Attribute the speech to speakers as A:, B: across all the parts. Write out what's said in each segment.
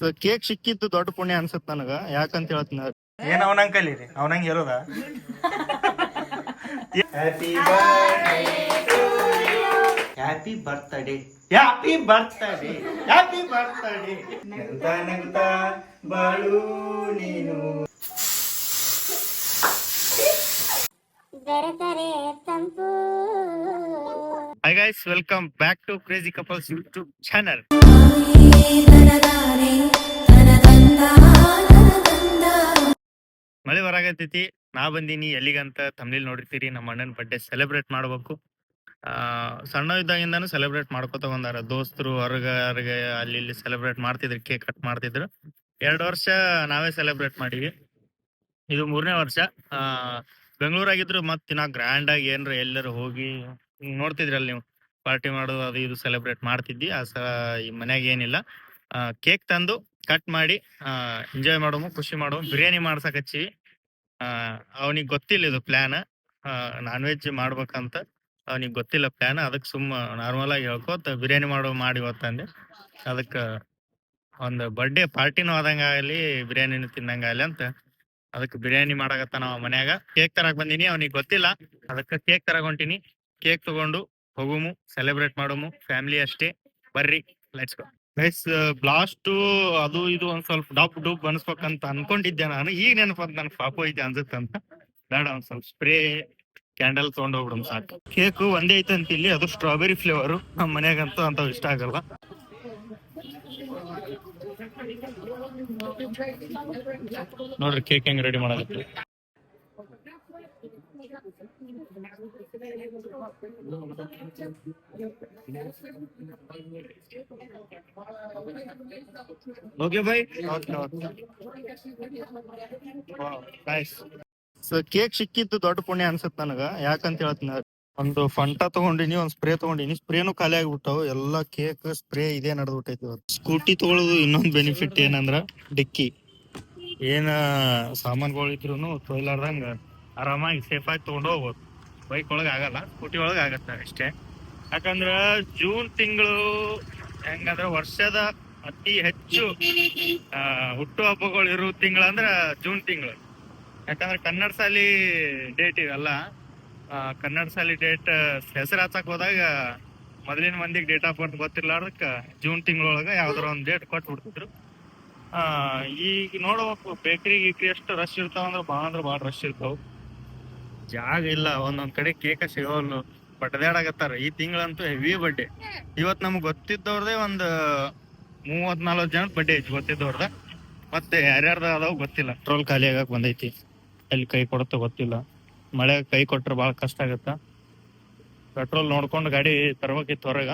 A: So cake ಸಿಕ್ಕಿದ್ದು ದೊಡ್ಡ ಪುಣ್ಯ ಅನ್ಸತ್ ನನಗ. ಯಾಕಂತ ಹೇಳ್ತೀನಿ.
B: ಏನ್ ಅವನಂಗ್ ಕಲೀರಿ? ಅವನಂಗ್ ಹೇಳೋದ? Happy happy birthday happy birthday happy birthday ಬಾಳು ನೀನು. ಬಾಳು ನೀನು
A: hi guys welcome back to crazy couples YouTube channel ಮಳೆ ಬರಾಗತ್ತೈತಿ ನಾ ಬಂದೀನಿ, ಎಲ್ಲಿಗಂತ ತಮ್ನಿಲ್ ನೋಡಿರ್ತೀರಿ, ನಮ್ಮ ಅಣ್ಣನ ಬರ್ಡೇ ಸೆಲೆಬ್ರೇಟ್ ಮಾಡ್ಬೇಕು. ಸಣ್ಣ ಇದ್ದಾಗಿಂದಾನು ಸೆಲೆಬ್ರೇಟ್ ಮಾಡ್ಕೋತ ಬಂದಾರ. ದೋಸ್ತರು ಹೊರಗ ಹೊರಗ ಅಲ್ಲಿ ಇಲ್ಲಿ ಸೆಲೆಬ್ರೇಟ್ ಮಾಡ್ತಿದ್ರು ಕೇಕ್ ಕಟ್ ಮಾಡ್ತಿದ್ರು. ಎರಡು ವರ್ಷ ನಾವೇ ಸೆಲೆಬ್ರೇಟ್ ಮಾಡಿವಿ. ಇದು ಮೂರನೇ ವರ್ಷ. ಬೆಂಗಳೂರಾಗಿದ್ರು ಮತ್ತೆ ಇನ್ನ ಗ್ರ್ಯಾಂಡ್ ಆಗಿ ಏನ್ರ ಎಲ್ಲರೂ ಹಿಂಗ್ ನೋಡ್ತಿದ್ರಲ್ಲ ನೀವು? ಪಾರ್ಟಿ ಮಾಡೋದು ಅದು ಇದು ಸೆಲೆಬ್ರೇಟ್ ಮಾಡ್ತಿದ್ವಿ ಆ ಸಲ ಈ ಮನ್ಯಾಗ ಏನಿಲ್ಲ. ಕೇಕ್ ತಂದು ಕಟ್ ಮಾಡಿ ಎಂಜಾಯ್ ಮಾಡೋಮು, ಖುಷಿ ಮಾಡೋಮು, ಬಿರಿಯಾನಿ ಮಾಡ್ಸಕ್ ಹಚ್ಚಿವಿ. ಅವನಿಗೆ ಗೊತ್ತಿಲ್ಲ ಇದು ಪ್ಲಾನ್. ನಾನ್ ವೆಜ್ ಮಾಡ್ಬೇಕಂತ ಅವನಿಗೆ ಗೊತ್ತಿಲ್ಲ ಪ್ಲಾನ್. ಅದಕ್ಕೆ ಸುಮ್ಮ ನಾರ್ಮಲ್ ಆಗಿ ಹೇಳ್ಕೊತ ಬಿರಿಯಾನಿ ಮಾಡೋ, ಮಾಡಿ ಗೊತ್ತಂದೆ ಅದಕ್ಕೆ ಒಂದು ಬರ್ಡೇ ಪಾರ್ಟಿನೂ ಆದಂಗ ಆಗಲಿ, ಬಿರಿಯಾನಿನೂ ತಿನ್ನಂಗ ಆಗಲಿ ಅಂತ. ಅದಕ್ಕೆ ಬಿರಿಯಾನಿ ಮಾಡಾಕತ್ತ ನಾವು ಮನ್ಯಾಗ. ಕೇಕ್ ತರಕ್ ಬಂದಿನಿ, ಅವನಿಗೆ ಗೊತ್ತಿಲ್ಲ. ಅದಕ್ಕೆ ಕೇಕ್ ತರಕ್ ಹೊಂಟಿನಿ. ಕೇಕ್ ತಗೊಂಡು ಹೋಗುಮು ಸೆಲೆಬ್ರೇಟ್ ಮಾಡೋಮು ಫ್ಯಾಮಿಲಿ ಅಷ್ಟೇ. ಬರ್ರಿ ಲೆಟ್ಸ್ ಗೋ ಬ್ಲಾಸ್ಟ್ ಅದು ಇದು ಒಂದ್ ಸ್ವಲ್ಪ ಡಬ್ ಡೂಬ್ ಅನ್ಸ್ಬೇಕಂತ ಅನ್ಕೊಂಡಿದ್ದೆ ನಾನು. ಈಗ ನೆನಪಂತ ನನ್ ಪಾಪು ಐತೆ ಅನ್ಸುತ್ತಂತ. ಬೇಡ, ಒಂದ್ ಸ್ವಲ್ಪ ಸ್ಪ್ರೇ ಕ್ಯಾಂಡಲ್ ತಗೊಂಡ್ ಹೋಗ್ಬಿಡಮ್ ಸಾಕು. ಕೇಕ್ ಒಂದೇ ಐತೆ ಅಂತ ಇಲ್ಲಿ, ಅದು ಸ್ಟ್ರಾಬೆರಿ ಫ್ಲೇವರ್ ನಮ್ಮ ಮನೆಯಾಗಂತೂ ಅಂತ ಇಷ್ಟ ಆಗಲ್ಲ. ನೋಡ್ರಿ, ಕೇಕ್ ಹೆಂಗ್ ರೆಡಿ ಮಾಡಕತ್ತೀವಿ ಓಕೆ ಬೈ ಸೊ ಕೇಕ್ ಸಿಕ್ಕಿದ್ದು ದೊಡ್ಡ ಪುಣ್ಯ ಅನ್ಸತ್ ನನಗ. ಯಾಕಂತ ಹೇಳ್ತೀನಿ, ಒಂದು ಫಂಟಾ ತಗೊಂಡಿನಿ, ಒಂದ್ ಸ್ಪ್ರೇ ತಗೊಂಡಿನಿ. ಸ್ಪ್ರೇನು ಖಾಲಿ ಆಗ್ಬಿಟ್ಟವು. ಎಲ್ಲಾ ಕೇಕ್ ಸ್ಪ್ರೇ ಇದೇ ನಡೆದ್ಬಿಟ್ಟೈತಿ ಸ್ಕೂಟಿ ತಗೊಳ್ಳೋದು ಇನ್ನೊಂದ್ ಬೆನಿಫಿಟ್ ಏನಂದ್ರ, ಡಿಕ್ಕಿ. ಏನ ಸಾಮಾನುಗಳು ಇದ್ರು ತೊಯ್ಲಾರ್ದಂಗ ಆರಾಮಾಗಿ ಸೇಫ್ ಆಗಿ ತಗೊಂಡು ಹೋಗ್ಬೋದು. ಬೈಕ್ ಒಳಗೆ ಆಗಲ್ಲ ಸ್ಕೂಟಿ ಒಳಗೆ ಆಗತ್ತೆ ಅಷ್ಟೇ. ಯಾಕಂದ್ರೆ ಜೂನ್ ತಿಂಗಳು ಹೆಂಗಂದ್ರೆ ವರ್ಷದ ಅತಿ ಹೆಚ್ಚು ಹುಟ್ಟು ಹಬ್ಬಗಳು ಇರೋ ತಿಂಗಳು ಅಂದ್ರೆ ಜೂನ್ ತಿಂಗಳು. ಯಾಕಂದ್ರೆ ಕನ್ನಡ ಸಾಲಿ ಡೇಟ್ ಇವೆಲ್ಲ ಕನ್ನಡ ಸಾಲಿ ಡೇಟ್ ಹೆಸರು ಹಚ್ಚಕ್ ಹೋದಾಗ ಮೊದಲಿನ ಮಂದಿಗೆ ಡೇಟ್ ಆಫ್ ಬರ್ತ್ ಗೊತ್ತಿರ್ಲಾರ್ದಕ್ಕ ಜೂನ್ ತಿಂಗಳೊಳಗೆ ಯಾವ್ದಾರ ಒಂದು ಡೇಟ್ ಕೊಟ್ಟು ಬಿಡ್ತಿದ್ರು ಈಗ ನೋಡ್ಬೇಕು ಬೇಕ್ರಿ ಗೀಕ್ರಿ ಎಷ್ಟು ರಶ್ ಇರ್ತಾವ ಅಂದ್ರೆ ಭಾಳ ಅಂದ್ರೆ ಭಾಳ ರಶ್ ಇರ್ತಾವ. ಜಾಗ ಇಲ್ಲ, ಒಂದೊಂದ್ ಕಡೆ ಕೇಕ ಸಿಗೋಲ್ಲ ಬಡ್ದಾಡಕತ್ತಾರ ಈ ತಿಂಗಳಂತೂ ಹೆವಿ ಬಡ್ಡೆ ಇವತ್ ನಮ್ಗ್ ಗೊತ್ತಿದ್ದವ್ರದೇ ಒಂದ್ ಮೂವತ್ ನಲ್ವತ್ ಜನ ಬಡ್ಡೆ ಐತಿ ಗೊತ್ತಿದ್ದವ್ರದ. ಮತ್ತೆ ಯಾರ್ಯಾರ್ದ ಅದಾವ ಗೊತ್ತಿಲ್ಲ. ಪೆಟ್ರೋಲ್ ಖಾಲಿ ಆಗಕ್ ಬಂದೈತಿ. ಅಲ್ಲಿ ಕೈ ಕೊಡುತ್ತೋ ಗೊತ್ತಿಲ್ಲ. ಮಳೆ ಕೈ ಕೊಟ್ರೆ ಬಹಳ ಕಷ್ಟ ಆಗತ್ತ. ಪೆಟ್ರೋಲ್ ನೋಡ್ಕೊಂಡು ಗಾಡಿ ತರ್ಬೇಕಿತ್ತು ಹೊರಗ.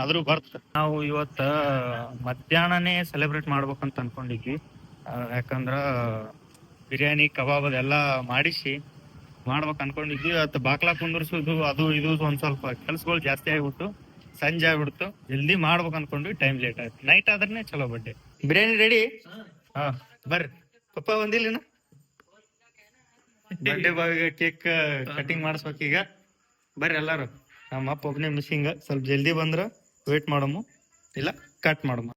A: ಆದ್ರೂ ಬರ್ತ. ನಾವು ಇವತ್ತ ಮಧ್ಯಾಹ್ನನೇ ಸೆಲೆಬ್ರೇಟ್ ಮಾಡ್ಬೇಕಂತ ಅನ್ಕೊಂಡಿದ್ವಿ. ಯಾಕಂದ್ರ ಬಿರಿಯಾನಿ, ಕಬಾಬ್ ಅದೆಲ್ಲ ಮಾಡಿಸಿ ಮಾಡ್ಬೇಕು ಅನ್ಕೊಂಡಿದ್ವಿ. ಅತ್ ಬಾಕ್ಲಾ ಕುಂದರ್ಸೋದು ಅದು ಇದು ಒಂದ್ ಸ್ವಲ್ಪ ಕೆಲ್ಸಗಳು ಜಾಸ್ತಿ ಆಗ್ಬಿಟ್ಟು ಸಂಜೆ ಆಗ್ಬಿಡ್ತು. ಜಲ್ದಿ ಮಾಡ್ಬೇಕು ಅನ್ಕೊಂಡ್ವಿ. ಟೈಮ್ ಲೇಟ್ ಆಯ್ತು. ನೈಟ್ ಆದ್ರೆ ಚಲೋ ಬಡ್ಡೆ. ಬಿರಿಯಾನಿ ರೆಡಿ ಹಾ ಬರ್ರಿ. ಪಪ್ಪ ಬಂದಿಲ್ಲ ಬರ್ಡೇ ಬಾವಿಗೆ ಕೇಕ್ ಕಟಿಂಗ್ ಮಾಡಿಸ್ಬೇಕು ಈಗ. ಬರ್ರಿ ಎಲ್ಲಾರು. ನಮ್ಮ ಅಪ್ಪ ಒಬ್ಬನೇ ಮಿಸ್ಸಿಂಗ್ ಸ್ವಲ್ಪ ಜಲ್ದಿ ಬಂದ್ರ ವೇಟ್ ಮಾಡಮು. ಇಲ್ಲ ಕಟ್ ಮಾಡಮು.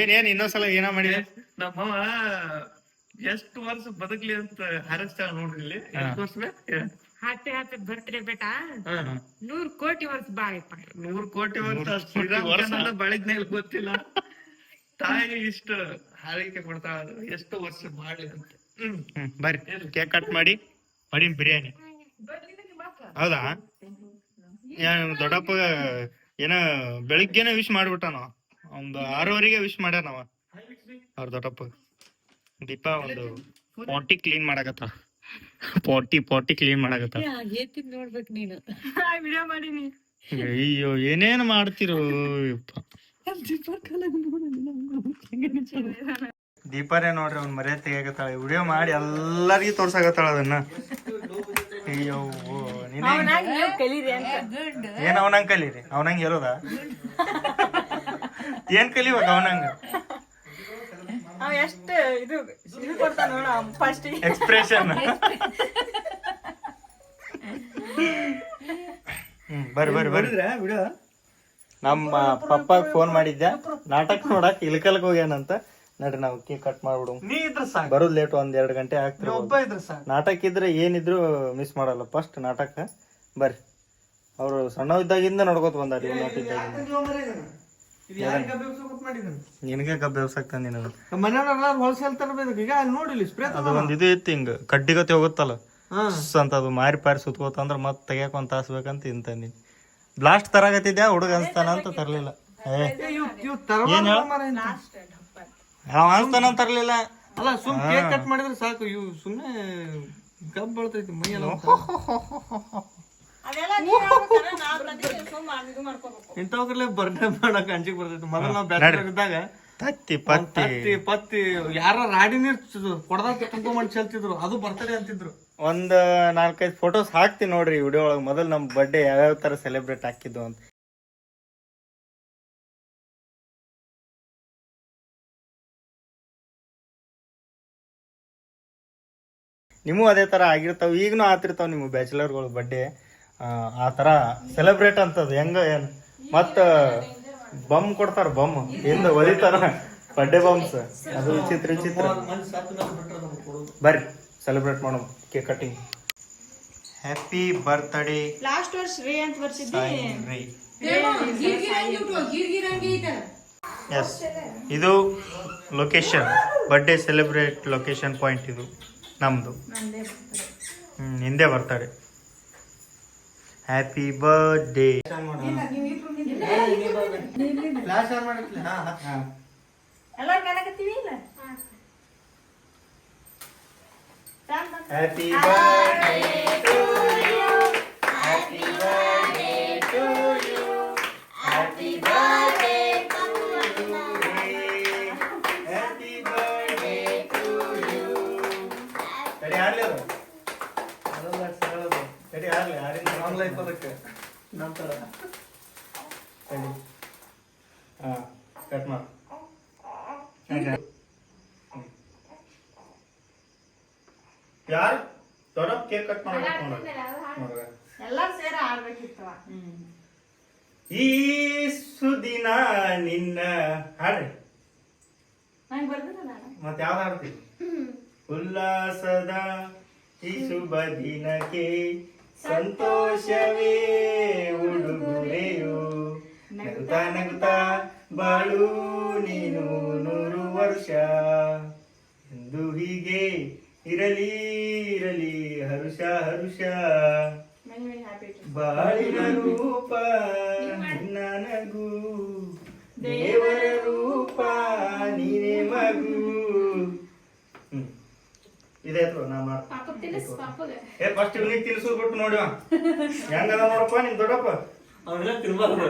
A: ಏನ್ ಏನ್ ಇನ್ನೊಂದ್ಸಲ ಏನ ಮಾಡಿದೆ
C: ನಮ್ಮವ ಎಷ್ಟು ವರ್ಷ ಬದುಕ್ಲಿ ಅಂತ ಹಾರಸ್ತಾಳ ನೋಡ್ರಿ ಇಲ್ಲಿ. ಎಷ್ಟ್ ವರ್ಷ?
D: ಬರ್ತ್ಡೇ ಬೇಟಾ? ನೂರ್ ಕೋಟಿ ವರ್ಷ ಬಾಳಪ್ಪ
C: ನೂರ್ ಕೋಟಿ ವರ್ಷ
A: ನೂರ್ ಕೋಟಿ
C: ಶ್ರೀರಾಮ್
A: ವರ್ಷ.
C: ಕನ್ನಡ ಗೊತ್ತಿಲ್ಲ. ತಾಯಿ ಇಷ್ಟ. ಹಾರೈಕೆ ಕೊಡ್ತಾಳ ಎಷ್ಟು ವರ್ಷ ಬಾಳಿ ಅಂತ. ಹ್ಮ್.
A: ಹ್ಮ್ ಬರ್ರಿ. ಕೇಕ್ ಕಟ್ ಮಾಡಿ. ಮಾಡಿ ಬಿರಿಯಾನಿ. ಹೌದಾ? ಏನ್ ದೊಡ್ಡಪ್ಪ ಏನ ಬೆಳಿಗ್ಗೆನೆ ವಿಶ್ ಮಾಡ್ಬಿಟ್ಟಾನ ಒಂದು ಆರೂವರೆಗೆ ವಿಶ್ ಮಾಡ್ಯಾನವ. ಅವ್ರ ದೊಡ್ಡಪ್ಪ. ದೀಪ ಒಂದು ಪಾಟಿ ಕ್ಲೀನ್ ಮಾಡಕತ್ತ? ಪಾಟಿ ಪಾಟಿ ಕ್ಲೀನ್ ಮಾಡಕತ್ತ?
D: ಏತಿದ್ ನೋಡ್ಬೇಕು ನೀನು. ವಿಡಿಯೋ ಮಾಡೀನಿ.
A: ಅಯ್ಯೋ ಏನೇನ್ ಮಾಡ್ತಿರೋ? ಯಪ್ಪ. ದೀಪಾರೇ ನೋಡ್ರಿ ಅವ್ನ ಮರ್ಯಾದೆ ತೆಗಿಯಕತ್ತಾಳ. ವಿಡಿಯೋ ಮಾಡಿ ಎಲ್ಲರಿಗೂ ತೋರ್ಸಾಕತ್ತಾಳ ಅದನ್ನ. ಅಯ್ಯೋ ನೀನೇ ಏನ್ ಅವನಂಗ್ ಕಲೀರಿ? ಅವನಂಗ್ ಹೇಳೋದ? ಏನ್ ಕಲಿಬೇಕು ಅವನಂಗ?
E: ಅವ ಎಷ್ಟು ಇದು ಇದು ಕೊಡ್ತಾನ ನೋಡ ಫಸ್ಟ್
A: ಎಕ್ಸ್ಪ್ರೆಷನ್ ಹ್ಮ್ ಬರ್ರಿ ಬರ್ರಿ ಬರ್ರಿ.
B: ಬಿಡು.
A: ನಮ್ಮ ಪಪ್ಪಾಗ ಫೋನ್ ಮಾಡಿದ್ದೆ ನಾಟಕ ನೋಡಕ್ ಇಲ್ಕಲ್ಕ್ ಹೋಗ್ಯಾನಂತ ನಡ್ರಿ ನಾವು ಕೇಕ್ ಕಟ್ ಮಾಡ್ಬಿಡು.
C: ನೀ ಇದ್ರ ಸಾಕು.
A: ಬರೋದ್ ಲೇಟ್ ಒಂದ್ ಎರಡು ಗಂಟೆ
C: ನೀ
A: ಆಗ್ತಿರ್ಬೋದು
C: ಒಬ್ಬ ಇದ್ರ ಸಾಕು.
A: ನಾಟಕ ಇದ್ರೆ ಏನಿದ್ರು ಮಿಸ್ ಮಾಡಲ್ಲ. ಫಸ್ಟ್ ನಾಟಕ. ಬರ್ರಿ. ಅವ್ರು ಸಣ್ಣ ಇದ್ದಾಗಿಂದ ನೋಡ್ಕೋತ ಬಂದಾರ ಇವ್ ನಾಟ ಇದ್ದಾಗಿಂದ.
C: ಗಬ್ಬೆ
A: ನಿನಗೆ ನೀನು.
C: ಮನೆಯವ್ರೆಲ್ಲ ಹೋಲ್ಸೇಲ್ ತರಬೇಕು ಈಗ ಅಲ್ಲಿ ಸ್ಪ್ರೇ
A: ಅದು ಒಂದು ಇದು ಇತ್ತು ಹಿಂಗ. ಕಡ್ಡಿಗತಿ ಹೋಗುತ್ತಲ್ಲ? ಸ್ ಅಂತ ಅದು ಮಾರಿ ಪಾರಿ ಸುತ್ಕೋತ ಅಂದ್ರೆ ಮತ್ ತೆಗಿಯಕ್ ಒಂದ್ ತಾಸ್ ಬೇಕಂತ ಇಂತಂದಿ ಬ್ಲಾಸ್ಟ್ ತರಾಗತ್ತಿದ್ಯಾ? ಹುಡುಗ ಅನ್ಸ್ತಾನ ಅಂತ ತರ್ಲಿಲ್ಲ. ಏನ್ ಹೇಳ?
C: ಇಂತ.
A: ಅವ ಅನ್ಸ್ತಾನ ಅಂತ ತರ್ಲಿಲ್ಲ.
C: ಅಲ್ಲ ಸುಮ್ ಕೇಕ್ ಕಟ್ ಮಾಡಿದ್ರೆ ಸಾಕು. ಇವು ಸುಮ್ನೆ ಗಬ್ ಬಳ್ತೈತಿ ಮೈಯೆಲ್ಲ. ಇಂಥವ್ರಲ್ಲೇ ಬರ್ಡೇ ಮಾಡಕ್ ಅಂಜಿಗೆ ಬರ್ತೈತಿ. ಮೊದಲು ನಾವು ಬ್ಯಾಚಲರ್ ಇದ್ದಾಗ
A: ತತ್ತಿ
C: ಒಂದ್
A: ಪತ್ತಿ
C: ತತ್ತಿ ಪತ್ತಿ ಯಾರ ರಾಡಿ ನೀರ್ ಕೊಡದಾಗ ತುಂಬ್ಕೊಂಡ್ ಚೆಲ್ತಿದ್ರು. ಅದು ಬರ್ತಡೇ ಅಂತಿದ್ರು.
A: ಒಂದ್ ನಾಲ್ಕೈದು ಫೋಟೋಸ್ ಹಾಕ್ತಿ ನೋಡ್ರಿ ವಿಡಿಯೋ ಒಳಗ. ಮೊದಲ್ ನಮ್ ಬರ್ಡೇ ಯಾವ್ಯಾವ ತರ ಸೆಲೆಬ್ರೇಟ್ ಹಾಕಿದ್ದು ಅಂತ. ನಿಮಗೂ ಅದೇ ತರ ಆಗಿರ್ತಾವ. ಈಗನೂ ಆತಿರ್ತಾವ ನಿಮ್ಮ ಬ್ಯಾಚುಲರ್ಗಳು ಬರ್ಡೇ ಆ ತರ ಸೆಲೆಬ್ರೇಟ್ ಅಂತದ್ ಹೆಂಗ ಏನ್? ಮತ್ತ ಬಮ್ ಕೊಡ್ತಾರ ಬಮ್. ಹಿಂದ ಒಲಿತಾರ ಬಡ್ಡೆ ಬಮ್ಸ್ ಅದು ವಿಚಿತ್ರ ವಿಚಿತ್ರ. ಬರ್ರಿ ಸೆಲೆಬ್ರೇಟ್ ಮಾಡೋಣ cake cutting happy birthday
E: last ವರ್ಷ ರೇ ಅಂತ ಬರ್ಸಿದ್ದಿ.
A: ಎಸ್ ಇದು location birthday celebrate location point ಇದು ನಮ್ದು. ಹ್ಮ್ ಹಿಂದೆ ಬರ್ತಾರೆ. Happy
E: birthday
A: happy birthday
C: Long ಅದಕ್ಕೆ. ನಂತರ.
A: ಹಾ ಕಟ್ ಮಾಡು. ಯಾರು? ದೊಡ್ಡ ಕೇಕ್ ಕಟ್ ಮಾಡ್ಬೇಕು ನೋಡ್ರಿ
E: ಎಲ್ಲಾರು ಸೇರ
A: ಈ ಸುದಿನ ನಿನ್ನ ಹಾಡ್ರಿ. ಮತ್ತೆ ಯಾವ್ದು ಹಾಡ್ತೀವಿ ಉಲ್ಲಾಸದ ಈ ಶುಭ ದಿನಕ್ಕೆ ಸಂತೋಷವೇ ಉಡುಗೊರೆಯು. ನಗುತ್ತಾ ನಗುತ್ತಾ ಬಾಳು, ನೀನು ನೂರು ವರ್ಷ. ಎಂದು ಹೀಗೆ ಇರಲಿ ಇರಲಿ, ಹರುಷ ಹರುಷ. ಬಾಳಿನ ರೂಪ ನನಗೂ ನಗು. ದೇವರ ರೂಪ, ನೀನೇ ಮಗು. ಇದೆ ಅಥವಾ ನಾ ಮಾಡ್- ಏ ಫಸ್ಟ್ ಇವ್ನಿಗೆ ತಿನ್ಸೋದ್ ಬಿಟ್ಟು ನೋಡಿವ ಹೆಂಗದ ನೋಡಪ್ಪ ನಿಮ್ ದೊಡ್ಡಪ್ಪ?
C: ಅವೆಲ್ಲ ತಿನ್ಬಾರ್ದು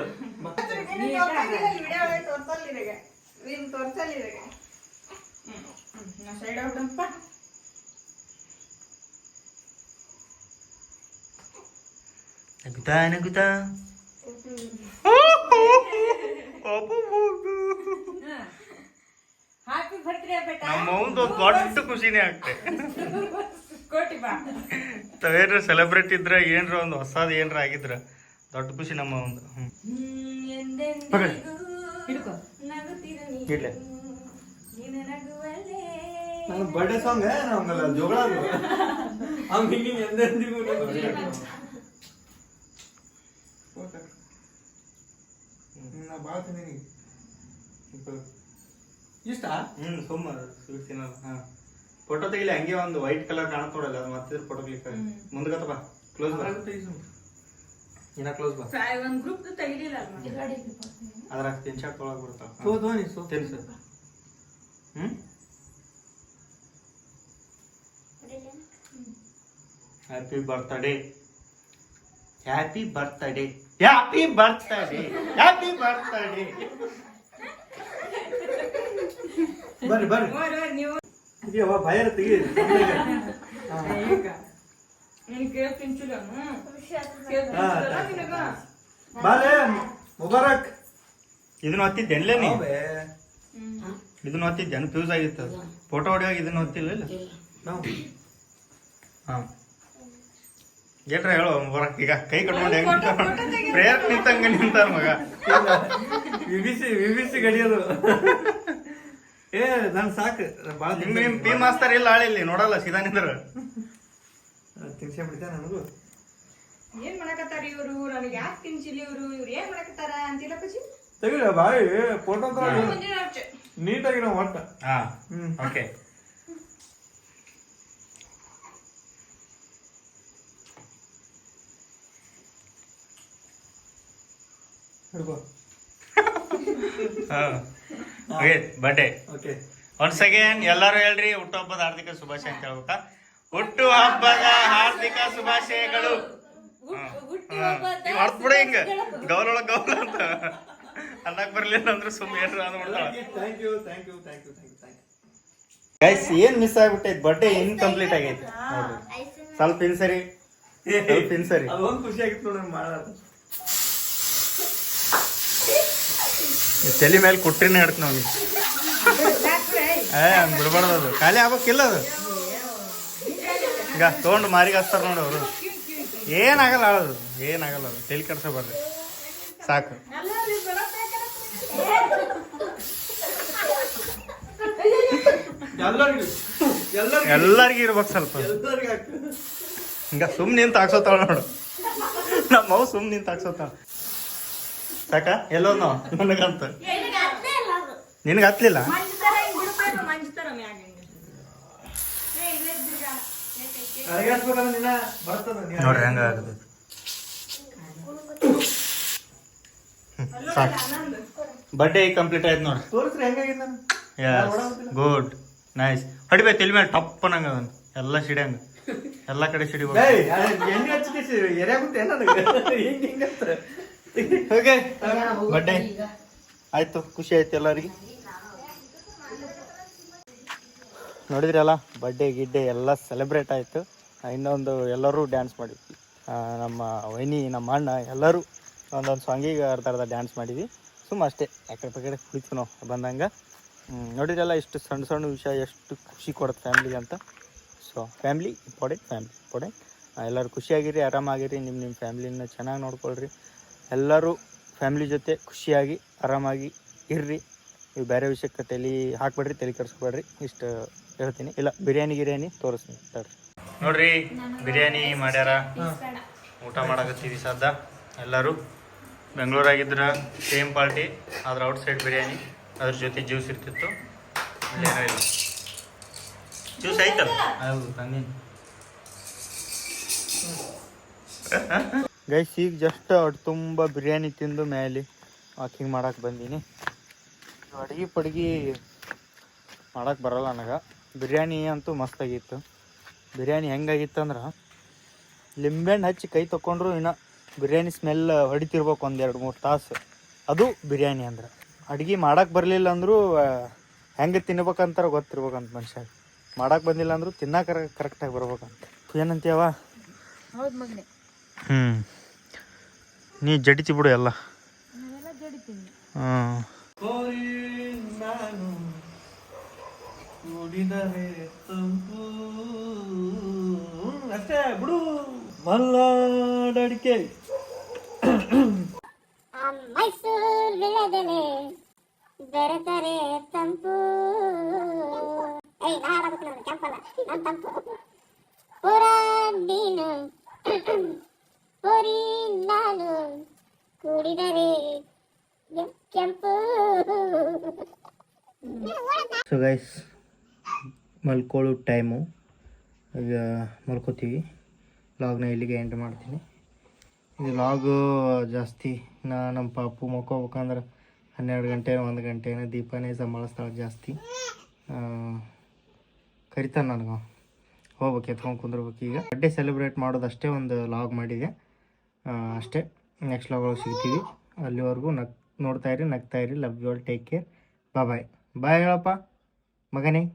A: ನಗುತ್ತಾ ನಗುತ್ತಾ?
E: ಹ್ಯಾಪಿ ಬರ್ತ್ಡೇ ಬೇಟ
A: ನಮ್ಮ ಒಂದು ದೊಡ್ಡ ಖುಷಿನೇ ಆಗ್ತೆ.
E: ಕೋಟಿ ಬಾ
A: ತಾವೇನ್ರ ಸೆಲೆಬ್ರಿಟಿ ಇದ್ರ ಏನ್ರ ಒಂದು ಹೊಸಾದ ಏನ್ರ ಆಗಿದ್ರ? ದೊಡ್ಡ ಖುಷಿ ನಮ್ಮ ಒಂದು
E: ನೀನು.
C: ಬರ್ಡೇ ಸಾಂಗ್ ನಮ್ಗೆಲ್ಲ ಜೋಗಳ ಅವ್ನು ಹಿಂಗೆ ಎಂದೆಂದಿಗೂ ನಾ ಭಾಳ ತಿಂದೀನಿ. ಇಷ್ಟ?
A: ಹ್ಮ್ ಸೋಮವಾರ ಸ್ವೀಟ್ ತಿನ್ನಲ್ಲ ಹಾ. ಫೋಟೋ ತೆಗಿಲಿ ಹಂಗೆ ಒಂದು ವೈಟ್ ಕಲರ್ ಕಾಣತೋಡಲ್ಲ ಅದು ಮತ್ತೆ ಫೋಟೋ ಕ್ಲಿಕ್ ಮುಂದ್ಗತ್ತ ಬಾ ಕ್ಲೋಸ್ ಬಾ. ಇನ್ನ ಕ್ಲೋಸ್ ಬಾ.
E: ಒಂದು ಗ್ರೂಪ್ ತೆಗಿಲಿಲ್ಲ
A: ಅದರ ತಿನ್ ಶಾಟ್ ತೊಳಗ ಬಿಡ್ತಾವ
C: ತೋ ಧ್ವನಿ ಸೋ.
A: ತಿನ್ಸು ಹ್ಮ್? Happy birthday happy birthday happy birthday happy birthday
C: ಬರ್ರಿ ಬರ್ರಿ.
E: ನೀವು ತಿಂಚಿಲ್ಲ ನಿನಗ.
C: ಬಾಲೆ ಮುಬಾರಕ್.
A: ಇದನ್ನ ಒತ್ತಿದ್ದೇನ್ಲೇ ನೀ? ಇದನ್ನ ಒತ್ತಿದ್ದೇನು ಫ್ಯೂಸ್ ಆಗಿತ್ತು ಫೋಟೋ ಹೊಡೆಯಾಗ ಇದನ್ನ ಒತ್ತಿಲ್ಲ ಇಲ್ಲ?
C: ನಾವು.
A: ಹಾ. ಏನ್ರ ಹೇಳು ಮುಬಾರಕ್ ಈಗ ಕೈ ಕಟ್ಕೊಂಡು ಹೆಂಗ್ ಪ್ರೇಯರ್ ನಿಂತಂಗ ನಿಂತಾರ ಮಗ.
C: ವಿಭಿಸಿ ವಿಭಿಸಿ ಗಡಿಯೋದು. ಏ ನನ್ ಸಾಕು. ಬಾಳ
A: ನಿಮ್ ನಿಮ್ ಪಿ ಮಾಸ್ತರ್ ಇಲ್ಲ ಆಳಿಲ್ಲಿ ನೋಡಲ್ಲ ಸೀದಾ ನಿಂದ್ರ.
C: ತಿನ್ಸೇ ಬಿಡ್ತಾ ನನಗೂ?
E: ಏನ್ ಮಾಡಕತ್ತಾರ ಇವ್ರು? ನನಗೆ ಯಾಕೆ ತಿನ್ಸಿಲ್ಲ ಇವ್ರು? ಇವ್ರು ಏನ್ ಮಾಡಕತ್ತಾರ ಅಂತಿಲ್ಲ ಪಜಿ
C: ತೆಗಿಲ ಬಾಯಿ? ಫೋಟೋ
E: ವರ್ಷ.
C: ನೀಟಾಗಿರೋ ಒಟ್ಟ
A: ಹಾ
C: hmm.
A: Okay.
C: ಹಿಡ್ಕೋ.
A: Okay birthday
C: okay
A: once again ಎಲ್ಲರೂ ಹೇಳ್ರಿ ಹುಟ್ಟುಹಬ್ಬದ ಹಾರ್ದಿಕ ಶುಭಾಶಯ ಅಂತ ಹೇಳ್ಬೇಕಾ? ಹುಟ್ಟು ಹಬ್ಬದ ಹಾರ್ದಿಕ ಶುಭಾಶಯಗಳು. ಹೊಡ್ಬಿಡ ಹಿಂಗ. ಗೌರವ ಗೌರ ಅಂತ. ಅನ್ನಕ್ ಬರ್ಲಿಲ್ಲ ಅಂದ್ರೆ ಸುಮ್ಮನೆ ಏನ್ರ ಅಂದ್ಬಿಡ್ತಾಳ
C: you thank you thank you thank you thank you
A: guys ಏನ್ ಮಿಸ್ ಆಗ್ಬಿಟ್ಟೈತ್? ಬರ್ಡೇ ಇನ್ಕಂಪ್ಲೀಟ್ ಆಗೈತಿ. ನೋಡ್ರಿ ಸ್ವಲ್ಪ ಇನ್ಸರಿ ಸ್ವಲ್ಪ ಇನ್ಸರಿ
C: ಅದು ಒಂದು ಖುಷಿ ಆಗಿತ್ತು ನೋಡಿ ಮಾಡೋದು
A: ತಲೆ ಮೇಲೆ ಕೊಟ್ರಿನೇ ಹಿಡ್ತ ನಾವು ಏ ಹಂಗೆ ಬಿಡ್ಬಾರ್ದು ಅದು. ಖಾಲಿ ಆಗ್ಬೇಕಿಲ್ಲ ಅದು. ಈಗ ತೊಗೊಂಡು ಮಾರಿಗೆ ಹಚ್ತಾರ ನೋಡಿ ಅವರು. ಏನಾಗಲ್ಲ ಅದು ಏನಾಗಲ್ಲ ಅದು. ತಲೆ ಕಟ್ಸಬಾರ್ದು ಸಾಕು.
C: ಎಲ್ಲರಿಗೂ
A: ಇರ್ಬೇಕು ಸ್ವಲ್ಪ. ಹಿಂಗ ಸುಮ್ಮನೆ ನಿಂತ ಹಾಕ್ಸೋತಾಳ ನೋಡು. ನಮ್ಮ ಸುಮ್ಮನೆ ನಿಂತು ನಿಂತ ಹಾಕ್ಸೋತಾಳ. ಸಾಕ? ಎಲ್ಲೋ ನಾವು ನನಗಂತ. ನಿನಗೆ ಹತ್ಲಿಲ್ಲ? ನೋಡ್ರಿ ಹಂಗ ಆಗದ ಸಾಕು. ಬರ್ಡೇ ಕಂಪ್ಲೀಟ್ ಆಯ್ತು ನೋಡ್ರಿ. ಎಸ್ ಗುಡ್ ನೈಸ್ ಹೊಡಿಬೇಕು ತಿಳಿ ಮೇಲೆ ಟಪ್ ಅನ್ನಂಗ ಎಲ್ಲ ಎಲ್ಲ ಸಿಡಿಯಂಗ ಎಲ್ಲ ಕಡೆ ಸಿಡಿಬೇಕು ಓಕೆ ಬರ್ಡೇ ಆಯ್ತು ಖುಷಿ ಆಯ್ತು ಎಲ್ಲರಿಗೆ. ನೋಡಿದ್ರಲ್ಲ ಬರ್ಡೇ ಗಿಡ್ಡೆ ಎಲ್ಲ ಸೆಲೆಬ್ರೇಟ್ ಆಯಿತು. ಇನ್ನೊಂದು ಎಲ್ಲರೂ ಡ್ಯಾನ್ಸ್ ಮಾಡಿದ್ವಿ ನಮ್ಮ ವೈನಿ ನಮ್ಮ ಅಣ್ಣ ಎಲ್ಲರೂ ಒಂದೊಂದು ಸಾಂಗಿಗೆ ಅರ್ಧ ಅರ್ಧ ಡ್ಯಾನ್ಸ್ ಮಾಡಿದ್ವಿ. ಸುಮ್ಮ ಅಷ್ಟೇ ಯಾಕಡೆ ಪಕ್ಕಡೆ ಕುಳಿತು ನಾವು ಬಂದಂಗೆ ನೋಡಿದ್ರಲ್ಲ ಇಷ್ಟು ಸಣ್ಣ ಸಣ್ಣ ವಿಷಯ ಎಷ್ಟು ಖುಷಿ ಕೊಡುತ್ತೆ ಫ್ಯಾಮ್ಲಿಗೆ ಅಂತ. So family important family important ಎಲ್ಲರೂ ಖುಷಿಯಾಗಿರಿ ಆರಾಮಾಗಿರಿ ನಿಮ್ಮ ನಿಮ್ಮ ಫ್ಯಾಮ್ಲಿನ ಚೆನ್ನಾಗಿ ನೋಡ್ಕೊಳ್ರಿ. ಎಲ್ಲರೂ ಫ್ಯಾಮ್ಲಿ ಜೊತೆ ಖುಷಿಯಾಗಿ ಆರಾಮಾಗಿ ಇರ್ರಿ. ನೀವು ಬೇರೆ ವಿಷಯಕ್ಕೆ ತಲೆ ಹಾಕ್ಬೇಡ್ರಿ ತಲೆ ಕರ್ಸ್ಬೇಡ್ರಿ ಇಷ್ಟು ಹೇಳ್ತೀನಿ. ಇಲ್ಲ ಬಿರಿಯಾನಿ ಗಿರಿಯಾನಿ ತೋರಿಸ್ತೀನಿ. ತಡ್ರಿ ನೋಡ್ರಿ ಬಿರಿಯಾನಿ ಮಾಡ್ಯಾರ? ಊಟ ಮಾಡಕತ್ತೀವಿ ಸದ್ದ ಎಲ್ಲರೂ. ಬೆಂಗಳೂರಾಗಿದ್ರ ಸೇಮ್ ಪಾರ್ಟಿ ಆದ್ರೆ ಔಟ್ ಸೈಡ್ ಬಿರಿಯಾನಿ. ಅದ್ರ ಜೊತೆ ಜ್ಯೂಸ್ ಇರ್ತಿತ್ತು. ಇಲ್ಲ. ಜ್ಯೂಸ್ ಐತಲ್ಲ ಹೌದು. ತಂದೀನಿ. ಗೈಸ್ ಈಗ ಜಸ್ಟ್ ಅಡ್ ತುಂಬ ಬಿರಿಯಾನಿ ತಿಂದು ಮೇಲೆ ವಾಕಿಂಗ್ ಮಾಡಕ್ಕೆ ಬಂದೀನಿ. ಅಡುಗೆ ಪಡ್ಗಿ ಮಾಡಕ್ಕೆ ಬರಲ್ಲ ನನಗೆ. ಬಿರಿಯಾನಿ ಅಂತೂ ಮಸ್ತಾಗಿತ್ತು ಬಿರಿಯಾನಿ ಹೆಂಗಾಗಿತ್ತು ಅಂದ್ರೆ, ಲಿಂಬೆಹಣ್ಣು ಹಚ್ಚಿ ಕೈ ತೊಗೊಂಡ್ರು ಇನ್ನು ಬಿರಿಯಾನಿ ಸ್ಮೆಲ್ ಹೊಡಿತಿರ್ಬೇಕು ಒಂದು ಎರಡು ಮೂರು ತಾಸು. ಅದು ಬಿರಿಯಾನಿ ಅಂದ್ರೆ. ಅಡುಗೆ ಮಾಡಕ್ಕೆ ಬರಲಿಲ್ಲ ಅಂದರೂ ಹೆಂಗೆ ತಿನ್ಬೇಕಂತಾರೆ ಗೊತ್ತಿರ್ಬೇಕಂತ ಮನುಷ್ಯ. ಮಾಡಕ್ಕೆ ಬಂದಿಲ್ಲ ಅಂದರೂ ತಿನ್ನಕ್ಕೆ ಕರೆಕ್ಟಾಗಿ ಬರ್ಬೇಕಂತ. ಏನಂತೀವ
E: ಹೌದು ಮಗನೇ.
A: ಹ್ಞೂ ನೀ ಜಡಿತಿ ಬಿಡು ಎಲ್ಲ.
C: ತಂಪು. ಅಷ್ಟೇ ಬಿಡು. ಮಲ್ಲಾಡಡಿಕೆ
F: ಮೈಸೂರು ವಿಳೆದೆಲೆ ಬೆರೆತರೆ ತಂಪು. ಏಯ್ ನಾ ಹಾಡಬೇಕು ಕೆಂಪಲ್ಲ. ನಾನು ತಂಪು. ಪುರ ನೀನು. ಪುರಿ ನಾನು ಕೂಡಿದರೆ ಕೆಂಪು.
A: ಸೊ ಗೈಸ್ ಮಲ್ಕೊಳ್ಳೋ ಟೈಮು ಈಗ ಮಲ್ಕೋತೀವಿ. ಲಾಗ್ನ ಇಲ್ಲಿಗೆ ಎಂಡ್ ಮಾಡ್ತೀನಿ. ಇದು ಲಾಗು ಜಾಸ್ತಿ ನಾ ನಮ್ಮ ಪಾಪು ಮಲ್ಕೋಬೇಕಂದ್ರೆ ಹನ್ನೆರಡು ಗಂಟೆ, ಒಂದು ಗಂಟೆನ ದೀಪನೇ ಸಂಭಾಳಿಸ್ತಾಳೆ ಜಾಸ್ತಿ. ಕರಿತಾನೆ ನನಗೆ. ಹೋಗ್ಬೇಕು, ಎತ್ಕೊಂಡು ಕುಂದಿರ್ಬೇಕು ಈಗ. ಬರ್ಡೇ ಸೆಲೆಬ್ರೇಟ್ ಮಾಡೋದಷ್ಟೇ ಒಂದು ಲಾಗ್ ಮಾಡಿದೆ. ಅಷ್ಟೇ. ನೆಕ್ಸ್ಟ್ ಒಳಗೆ ಸಿಗ್ತೀವಿ. ಅಲ್ಲಿವರೆಗೂ ನಗ್, ನೋಡ್ತಾ ಇರಿ, ನಗ್ತಾ ಇರಿ. Love you all take care bye bye ಹೇಳಪ್ಪ. ಮಗನೇ.